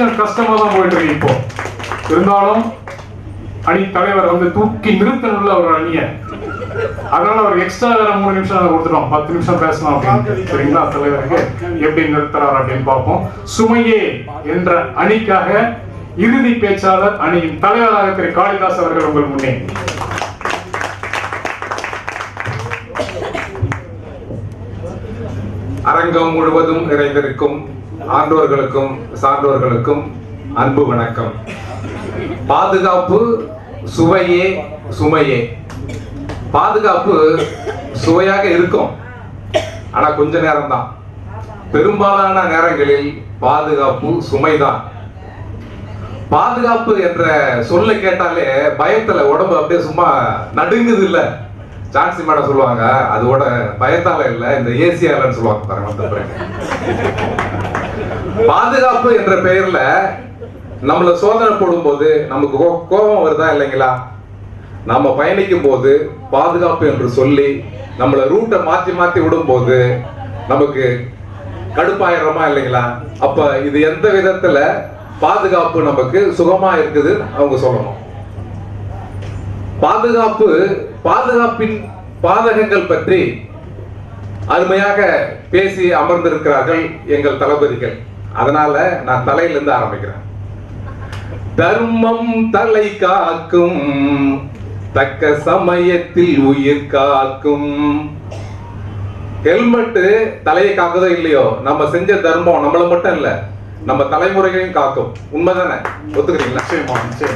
கொஞ்சம் கஷ்டமா தான் போயிட்டு இருக்கு இப்போ. இருந்தாலும் அணி தலைவர் வந்து தூக்கி நிறுத்தணும்ல ஒரு அணியை. அதனால ஒரு எக்ஸ்ட்ரா வேற மூணு நிமிஷம் அதை கொடுத்துட்டோம். பத்து நிமிஷம் பேசலாம் அப்படின்னு. சரிங்களா தலைவருக்கு எப்படி நிறுத்துறாரு அப்படின்னு பார்ப்போம். சுமையே என்ற அணிக்காக இறுதி பேச்சாளர் அணியின் தலைவராக திரு காளிதாஸ் அவர்கள் உங்கள் முன்னே. அரங்கம் முழுவதும் நிறைந்திருக்கும் ஆண்டோர்களுக்கும் சான்றோர்களுக்கும் அன்பு வணக்கம். பாதுகாப்பு சுவையே சுமையே. பாதுகாப்பு சுவையாக இருக்கும். ஆனா கொஞ்ச நேரம் தான் பெரும்பாலான நேரங்களில் பாதுகாப்பு சுமைதான். பாதுகாப்பு என்ற சொல்ல கேட்டாலே பயத்துல உடம்பு அப்படியே சும்மா நடுங்குது இல்ல ஜான்சி மேடம் சொல்லுவாங்க அதோட பயத்தால இல்ல இந்த ஏசியாலன்னு சொல்லுவாங்க பாருங்க அந்த பாதுகாப்பு என்ற பெயர்ல நம்மள சோதனை போடும்போது நமக்கு கோ- கோபம் வருதா இல்லைங்களா? நாம பயணிக்கும் போது பாதுகாப்பு என்று சொல்லி நம்மள ரூட்டை மாத்தி மாத்தி விடும்போது நமக்கு கடுப்பாயிரமா இல்லைங்களா? அப்ப இது எந்த விதத்துல பாதுகாப்பு நமக்கு சுகமா இருக்குது அவங்க சொல்லணும். பாதுகாப்பு பாதுகாப்பின் பாதகங்கள் பற்றி அருமையாக பேசி அமர்ந்திருக்கிறார்கள் எங்கள் தளபதிகள். அதனால நான் தலையிலிருந்து ஆரம்பிக்கிறேன். தர்மம் தலை காக்கும் தக்க சமயத்தில் உயிர் காக்கும். ஹெல்மெட் தலையை காக்குதோ இல்லையோ நம்ம செஞ்ச தர்மம் நம்மள மட்டும் இல்ல நம்ம தலைமுறைகளையும் காக்கும். உண்மைதானே? ஒத்துக்கிறீங்களா?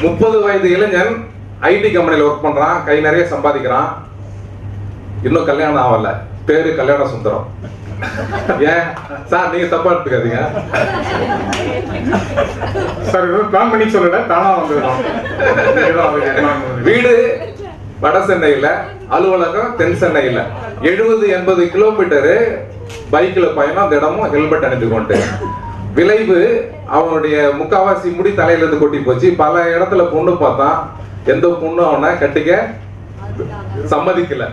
முப்பது வயது இளைஞன் ஐடி கம்பெனில ஒர்க் பண்றான் கை நிறைய சம்பாதிக்கிறான். இன்னும் கல்யாணம் ஆகல. பேரு கல்யாண சுந்தரம். ஏன் சார் நீங்க தப்பா எடுத்துக்காதீங்க சார் பிளான் பண்ணி சொல்லல தானா வந்துடும் வீடு வட சென்னையில அலுவலகம் தென் சென்னையில. எழுபது எண்பது கிலோமீட்டரு பைக்ல பயணம் அந்த இடமும் ஹெல்மெட் அணிந்து கொண்டு. விளைவு அவனுடைய முக்காவாசி முடி தலையிலிருந்து கொட்டி போச்சு. பல இடத்துல பொண்ணு பார்த்தான் எந்த பொண்ணும் அவனை கட்டிக்க சம்மதிக்கல.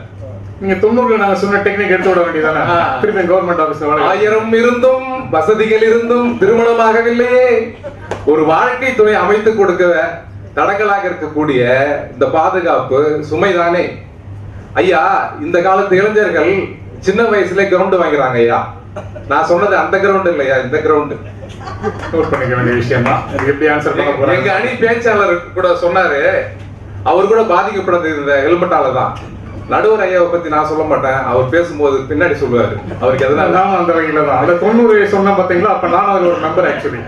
நீங்க தொண்ணூறுல நாங்க சொன்ன டெக்னிக் எடுத்து விட வேண்டியதானே. திருப்பி கவர்மெண்ட் ஆபீஸ் ஆயிரம் இருந்தும் வசதிகள் இருந்தும் திருமணமாகவில்லையே. ஒரு வாழ்க்கை துணை அமைத்து கொடுக்க தடங்களாக இருக்கக்கூடிய இந்த பாதுகாப்பு சுமைதானே. ஐயா இந்த காலத்து இளைஞர்கள் சின்ன வயசுல கிரவுண்ட் வாங்குறாங்க ஐயா. நான் சொன்னது அந்த கிரவுண்ட் இல்லையா இந்த கிரவுண்ட் நோட் பண்ணிக்க வேண்டிய விஷயம் தான் எப்படி ஆன்சர் பண்ண எங்க போறாங்க அணி பேச்சாளர் கூட சொன்னாரு. அவர் கூட பாதிக்கப்பட்டது இந்த ஹெல்மெட்டால தான் நடுவர் ஐயாவை பத்தி நான் சொல்ல மாட்டேன். அவர் பேசும்போது பின்னாடி சொல்லுவாரு. அவருக்கு எதனால? நானும் அந்த வகையில தான். அந்த தொண்ணூறு சொன்ன பாத்தீங்களா அப்ப நானும் அதுல ஒரு நம்பர் ஆக்சுவலி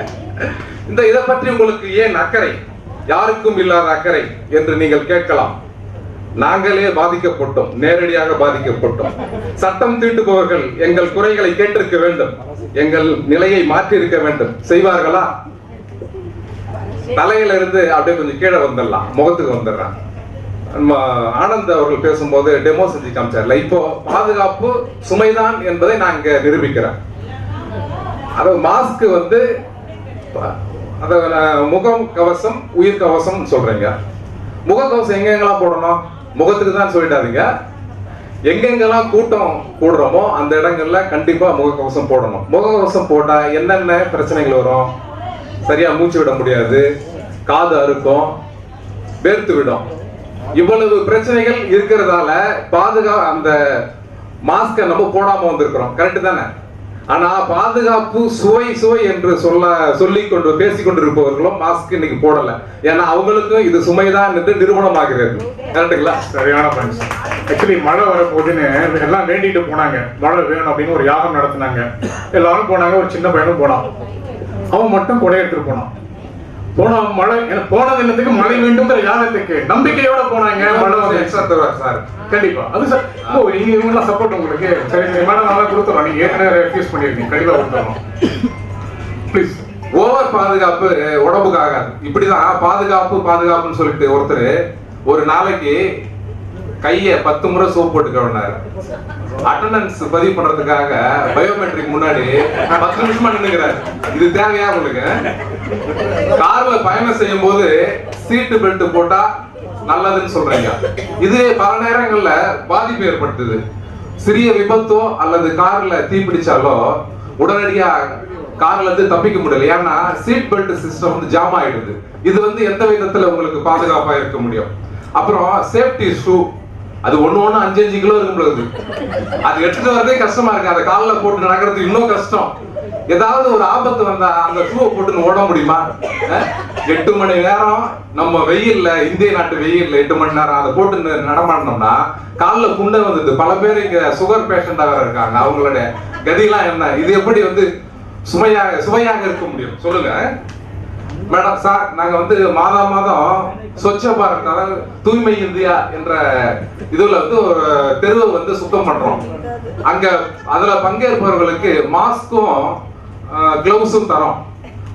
இந்த இதை பற்றி உங்களுக்கு ஏன் அக்கறை? யாருக்கும் இல்லாத அக்கறை என்று நீங்கள் கேட்கலாம். நாங்களே பாதிக்கப்பட்டோம். நேரடியாக பாதிக்கப்பட்டோம். சட்டம் தீட்டுபவர்கள் எங்கள் குறைகளை கேட்டிருக்க வேண்டும். எங்கள் நிலையை மாற்றி இருக்க வேண்டும். செய்வார்களா? தலையில இருந்து அப்படியே கொஞ்சம் கீழே வந்துடலாம். முகத்துக்கு வந்துடுறான். நம்ம ஆனந்த் அவர்கள் பேசும்போது டெமோ செஞ்சு காமிச்சார்ல. இப்போ பாதுகாப்பு சுமைதான் என்பதை நான் இங்க நிரூபிக்கிறேன். அதாவது மாஸ்க் வந்து அத முகம் கவசம் உயிர் கவசம் சொல்றீங்க. முக கவசம் எங்கெங்கெல்லாம் போடணும்? முகத்துக்கு தான் சொல்லிட்டாதீங்க எங்கெங்கெல்லாம் கூட்டம் கூடுறோமோ அந்த இடங்கள்ல கண்டிப்பா முகக்கவசம் போடணும். முகக்கவசம் போட்டா என்னென்ன பிரச்சனைகள் வரும்? சரியா மூச்சு விட முடியாது. காது அறுக்கும். வேர்த்து விடும். இவ்வளவு பிரச்சனைகள் இருக்கிறதால பாதுகா அந்த மாஸ்கை நம்ம போடாம வந்திருக்கிறோம். கரெக்ட் தானே? ஆனா பாதுகாப்பு சுவை சுவை என்று சொல்ல சொல்லிக் கொண்டு பேசிக் கொண்டிருப்பவர்களும் மாஸ்க் இன்னைக்கு போடல. ஏன்னா அவங்களுக்கும் இது சுமைதான் என்று நிரூபணமாகிறது. கரெக்டுங்களா சரியான பாயிண்ட் ஆக்சுவலி மழை வரப்போகுதுன்னு எல்லாம் வேண்டிட்டு போனாங்க. மழை வேணும் அப்படின்னு ஒரு யாகம் நடத்துனாங்க. எல்லாரும் போனாங்க ஒரு சின்ன பையனும் போனான். அவன் மட்டும் கொடை எடுத்துட்டு போனான். போன மழை எனக்கு போனது என்னத்துக்கு மழை வேண்டும்ங்கிற யாகத்துக்கு நம்பிக்கையோட போனாங்க மழை எக்ஸ்ட்ரா தருவார் சார். கண்டிப்பா. அது சார் ஓ நீங்க இவங்கெல்லாம் சப்போர்ட் உங்களுக்கு. சரி சரி மேடம் நல்லா கொடுத்துறோம். நீங்க ஏற்கனவே ரெஃப்யூஸ் பண்ணிருக்கீங்க. கண்டிப்பா கொடுத்துறோம். ப்ளீஸ் ஓவர் பாதுகாப்பு உடம்புக்கு ஆகாது இப்படிதான் பாதுகாப்பு பாதுகாப்புன்னு சொல்லிட்டு ஒருத்தர் ஒரு நாளைக்கு கைய பத்து முறை சோப் போட்டு கழுவினாரு அட்டண்டன்ஸ் பதிவு பண்றதுக்காக பயோமெட்ரிக் முன்னாடி பத்து நிமிஷமா நின்னுக்கிறாரு. இது தேவையா உங்களுக்கு? கார்ல பயணம் செய்யும் போது சீட்டு பெல்ட் போட்டா நல்லதுன்னு சொல்றீங்க. இது பல நேரங்கள்ல பாதிப்பு ஏற்படுத்துது. சிறிய விபத்தோ அல்லது கார்ல தீ பிடிச்சாலோ உடனடியா கார்ல இருந்து தப்பிக்க முடியல. ஏன்னா சீட் பெல்ட் சிஸ்டம் வந்து ஜாம் ஆயிடுது. இது வந்து எந்த விதத்துல உங்களுக்கு பாதுகாப்பா இருக்க முடியும்? அப்புறம் சேஃப்டி ஷூ அது ஒண்ணு ஒண்ணு அஞ்சு அஞ்சு கிலோ இருக்கும் அது எடுத்துட்டு வரதே கஷ்டமா இருக்கு. அதை காலில் போட்டு நடக்கிறது இன்னும் கஷ்டம். ஏதாவது ஒரு ஆபத்து வந்தா அந்த ஷூவை போட்டு ஓட முடியுமா? எட்டு மணி நேரம் நம்ம வெயில்ல இந்திய நாட்டு வெயில்ல எட்டு மணி நேரம் அதை போட்டு நடமாடினோம்னா காலில் புண்ணை வந்தது பல பேர் இங்க சுகர் பேஷண்டா வேற இருக்காங்க. அவங்களோட கதியெல்லாம் என்ன? இது எப்படி வந்து சுமையாக சுவையாக இருக்க முடியும்? சொல்லுங்க. மேடம் சார் நாங்க வந்து மாதா மாதம் ஸ்வச்ச பாரத் அதாவது தூய்மை இந்தியா என்ற இதுல வந்து ஒரு தெருவை வந்து சுத்தம் பண்றோம். அங்க அதுல பங்கேற்பவர்களுக்கு மாஸ்க்கும் கிளவுஸும் தரோம்.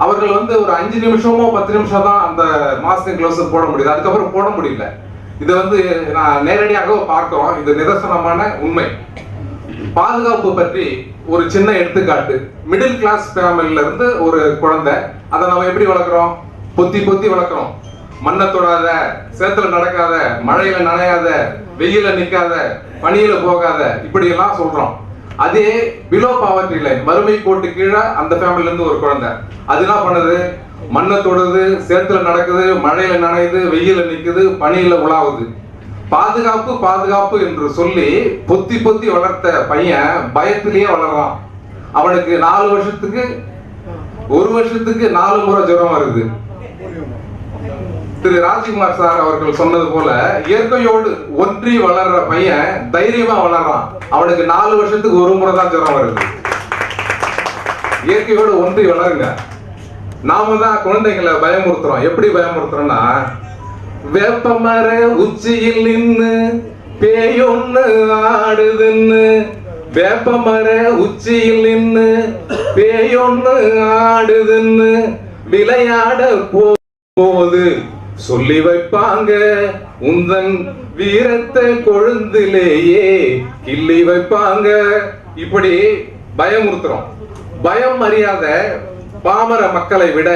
அவர்கள் வந்து ஒரு அஞ்சு நிமிஷமோ பத்து நிமிஷம் தான் அந்த மாஸ்க் கிளவுஸ் போட முடியுது. அதுக்கப்புறம் போட முடியல. இது வந்து நான் நேரடியாக பார்க்கிறோம். இது நிதர்சனமான உண்மை. பாதுகாப்பு பற்றி ஒரு சின்ன எடுத்துக்காட்டு. மிடில் கிளாஸ் ஃபேமிலியில இருந்து ஒரு குழந்தை. அதை நம்ம எப்படி வளர்க்குறோம்? பொத்தி பொத்தி வளர்க்குறோம். மண்ணை தொடாத சேத்துல நடக்காத மழையில நனையாத வெயில நிக்காத பனியில போகாத இப்படி எல்லாம் சொல்றோம். அதே பிலோ பாவர்ட்டி லைன் வறுமை கோட்டு கீழே அந்த ஃபேமிலில இருந்து ஒரு குழந்தை. அது என்ன பண்ணுது? மண்ணை தொடுது சேத்துல நடக்குது மழையில நனையுது வெயில நிக்குது பனியில உலாவுது. பாதுகாப்பு பாதுகாப்பு என்று சொல்லி பொத்தி பொத்தி வளர்த்த பையன் பயத்திலேயே வளர்றான். அவனுக்கு நாலு வருஷத்துக்கு ஒரு வருஷத்துக்கு நாலு முறை ஜுரம் வருது. திரு ராஜ்குமார் சார் அவர்கள் சொன்னது போல இயற்கையோடு ஒன்றி வளர்ற பையன் தைரியமா வளர்றான். அவனுக்கு நாலு வருஷத்துக்கு ஒரு முறை தான் ஜுரம் வருது. இயற்கையோடு ஒன்றி வளருங்க. நாம தான் குழந்தைங்களை பயமுறுத்துறோம். எப்படி பயமுறுத்துறோம்னா வேப்பமர உச்சியில் நின்னு பேயொன்னு ஆடுதுன்னு. வேப்பமர உச்சியில் நின்னு பேயொன்னு ஆடுதுன்னு விளையாட போது சொல்லி வைப்பாங்க. உந்தன் வீரத்தை கொழுந்திலேயே கிள்ளி வைப்பாங்க. இப்படி பயமுறுத்துறோம். பயம் அறியாத பாமர மக்களை விட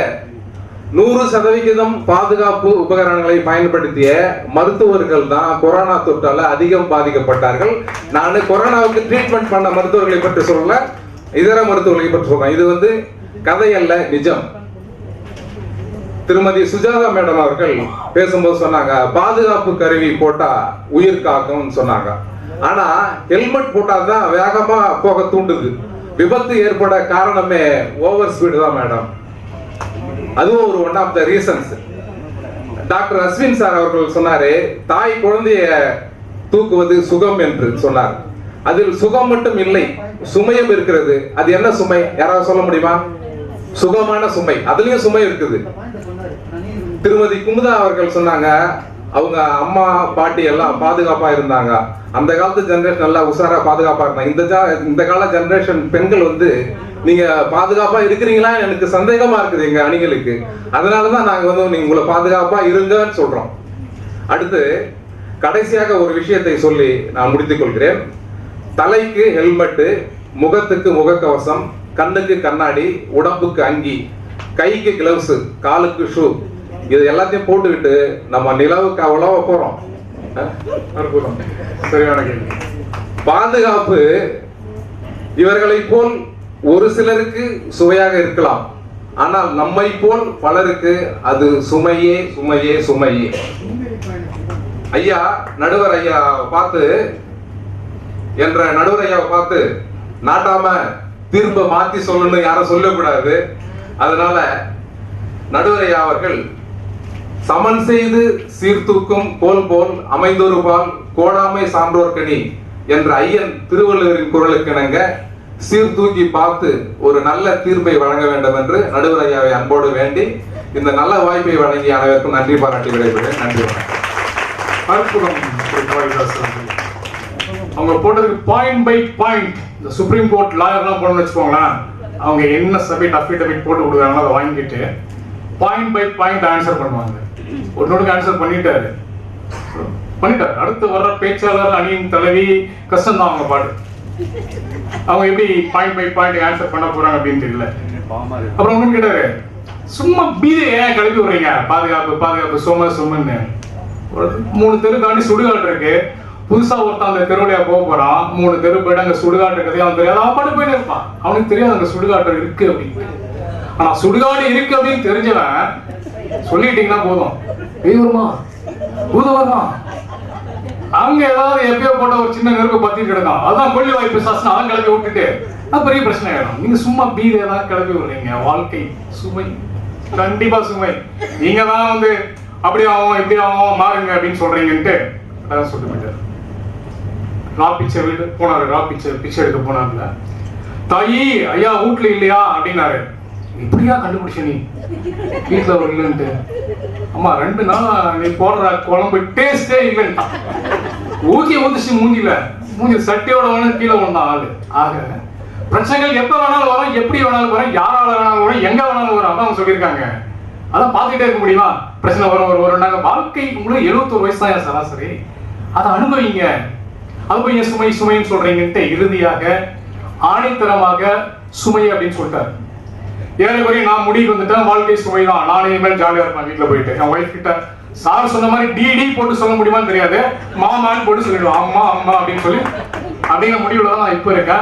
நூறு சதவிகிதம் பாதுகாப்பு உபகரணங்களை பயன்படுத்திய மருத்துவர்கள் தான் கொரோனா தொற்றால அதிகம் பாதிக்கப்பட்டார்கள். நான் கொரோனாவுக்கு ட்ரீட்மெண்ட் பண்ண மருத்துவர்களை பற்றி சொல்லல. இதர மருத்துவர்களை பற்றி சொல்றேன். இது வந்து கதை அல்ல நிஜம். திருமதி சுஜாதா மேடம் அவர்கள் பேசும்போது சொன்னாங்க பாதுகாப்பு கருவி போட்டா உயிர் காக்கும்னு சொன்னாங்க. ஆனா ஹெல்மெட் போட்டாதான் வேகமா போக தூண்டுது. விபத்து ஏற்பட காரணமே ஓவர் ஸ்பீடு தான் மேடம். அதுவும் ஒரு one of the reasons doctor Ashwin sir அவர்கள் சொன்னாரு தாய் குழந்தைய தூக்குவது சுகம் என்று சொன்னார். அதில் சுகம் மட்டும் இல்லை சுமையும் இருக்கிறது. அது என்ன சுமை? யாராவது சொல்ல முடியுமா? சுகமான சுமை. அதுலயும் சுமை இருக்குது. திருமதி குமுதா அவர்கள் சொன்னாங்க அவங்க அம்மா பாட்டி எல்லாம் பாதுகாப்பா இருந்தாங்க. அந்த காலத்து ஜெனரேஷன் நல்லா உஷாரா பாதுகாப்பா இருந்தாங்க. இந்த ஜா- இந்த கால ஜெனரேஷன் பெண்கள் வந்து நீங்க பாதுகாப்பா இருக்கிறீங்களா? எனக்கு சந்தேகமா இருக்குது எங்க அணிகளுக்கு. அதனாலதான் நாங்க வந்து நீங்க உங்களை பாதுகாப்பா இருங்கன்னு சொல்றோம். அடுத்து கடைசியாக ஒரு விஷயத்தை சொல்லி நான் முடித்துக் கொள்கிறேன். தலைக்கு ஹெல்மெட்டு முகத்துக்கு முகக்கவசம் கண்ணுக்கு கண்ணாடி உடம்புக்கு அங்கி கைக்கு கிளவுஸ் காலுக்கு ஷூ இது எல்லாத்தையும் போட்டுக்கிட்டு நம்ம நிலவுக்கு அவ்வளவா போறோம். சரியான கேள்வி. பாதுகாப்பு இவர்களை போல் ஒரு சிலருக்கு சுவையாக இருக்கலாம். ஆனால் நம்மை போல் பலருக்கு அது சுமையே சுமையே சுமையே. ஐயா நடுவர் ஐயா பார்த்து என்ற நடுவர் ஐயாவை பார்த்து நாட்டாம தீர்ப்பை மாத்தி சொல்லணும்னு யாரும் சொல்லக்கூடாது. அதனால நடுவர் அவர்கள் சமன் செய்து சீர்தூக்கும் கோல் போல் அமைந்தொருபால் கோடாமை சான்றோர்கனி என்ற ஐயன் திருவள்ளுவரின் குரலுக்கிணங்க சீர்தூக்கி பார்த்து ஒரு நல்ல தீர்ப்பை வழங்க வேண்டும் என்று நடுவர் ஐயாவை அன்போடு வேண்டி இந்த நல்ல வாய்ப்பை வழங்கிய அனைவருக்கும் நன்றி பாராட்டி விடைபெறுகிறேன். நன்றி வணக்கம். அவங்க போட்டதுக்கு பாயிண்ட் பை பாயிண்ட் இந்த சுப்ரீம் கோர்ட் லாயர்லாம் போடணும்னு வச்சுக்கோங்களேன். அவங்க என்ன சப்மிட் அஃபிடவிட் போட்டு கொடுக்குறாங்களோ அதை வாங்கிட்டு பாயிண்ட் பை பாயிண்ட் ஆன்சர் பண்ணுவாங்க. ஒரு நோட்டுக்கு ஆன்சர் பண்ணிட்டாரு. பண்ணிட்டாரு. அடுத்து வர்ற பேச்சாளர் அணியின் தலைவி கஷ்டம் தான் அவங்க பாட்டு அவங்க எப்படி பாயிண்ட் பை பாயிண்ட் ஆன்சர் பண்ண போறாங்க அப்படின்னு தெரியல. அப்புறம் ஒண்ணு கேட்டாரு சும்மா பீதி ஏன் கிளப்பி விடுறீங்க? பாதுகாப்பு பாதுகாப்பு சும்மா சும்மான்னு. ஒரு மூணு தெரு தாண்டி சுடுகாடு இருக்கு. புதுசா ஒருத்தன் அந்த தெருவழியா போக போறான் மூணு தெரு போயிட்டு அங்க சுடுகாட்டு இருக்கிறது அவன் தெரியாது அவன் பாட்டு போயிட்டு இருப்பான். அவனுக்கு தெரியாது அங்க சுடுகாட்டு இருக்கு அப்படின்னு. ஆனா சுடுகாடு இருக்கு அப்படின்னு தெரிஞ்சவன் சொல்லிட்டீங்கன்னா போதும். பேய் வருமா? பூதம் வருமா? அங்க ஏதாவது எப்பயோ போட்ட ஒரு சின்ன நெருப்பு பத்தி கிடக்கும். அதான் கொள்ளி வாய்ப்பு சாசனம் அதான் கிளப்பி விட்டுட்டு அது பெரிய பிரச்சனை ஆயிடும். நீங்க சும்மா பீதி ஏதாவது கிளப்பி விடுறீங்க. வாழ்க்கை சுமை. கண்டிப்பா சுமை. நீங்க தான் வந்து அப்படி ஆகும் இப்படி ஆகும் மாறுங்க அப்படின்னு சொல்றீங்கன்ட்டு அதான் சொல்லிட்டு போயிட்டாரு. ரா பிச்சை வீடு போனாரு ரா பிச்சை பிச்சை எடுக்க போனார்ல. தாயி ஐயா வீட்ல இல்லையா? அப்படின்னாரு. இப்படியா கண்டுபிடிச்ச நீ? வீட்டுல ஒரு இல்லைன்ட்டு. அம்மா ரெண்டு நாள் நீ போடுற குழம்பு டேஸ்டே இல்லைன்ட்டான் ஊக்கி ஊந்துச்சு மூஞ்சில. மூஞ்சி சட்டியோட வேணும் கீழே ஒன்றா ஆளு. ஆக பிரச்சனைகள் எப்ப வேணாலும் வரும் எப்படி வேணாலும் வரும் யாரால வேணாலும் வரும் எங்க வேணாலும் வரும் அதான் அவங்க சொல்லியிருக்காங்க. அதான் பார்த்துக்கிட்டே இருக்க முடியுமா? பிரச்சனை வரும் ஒரு ஒரு நாங்க வாழ்க்கை உங்களுக்கு எழுபத்தொரு வயசு தான் சராசரி? அதை அனுபவிங்க. அனுபவிங்க சுமை சுமைன்னு சொல்றீங்கன்ட்டு இறுதியாக ஆணித்தரமாக சுமை அப்படின்னு சொல்லிட்டாரு. ஏறக்குறைய நான் முடிவுக்கு வந்துட்டேன் வாழ்க்கை சுமை தான் நானே மேல் ஜாலியா இருப்பேன் வீட்டுல போயிட்டு. என் ஒய்ஃப் கிட்ட சார் சொன்ன மாதிரி டிடி போட்டு சொல்ல முடியுமான்னு தெரியாது. மாமான்னு போட்டு சொல்லிடுவேன். அம்மா அம்மா அப்படின்னு சொல்லி அப்படிங்கிற முடிவுல தான் நான் இப்போ இருக்கேன்.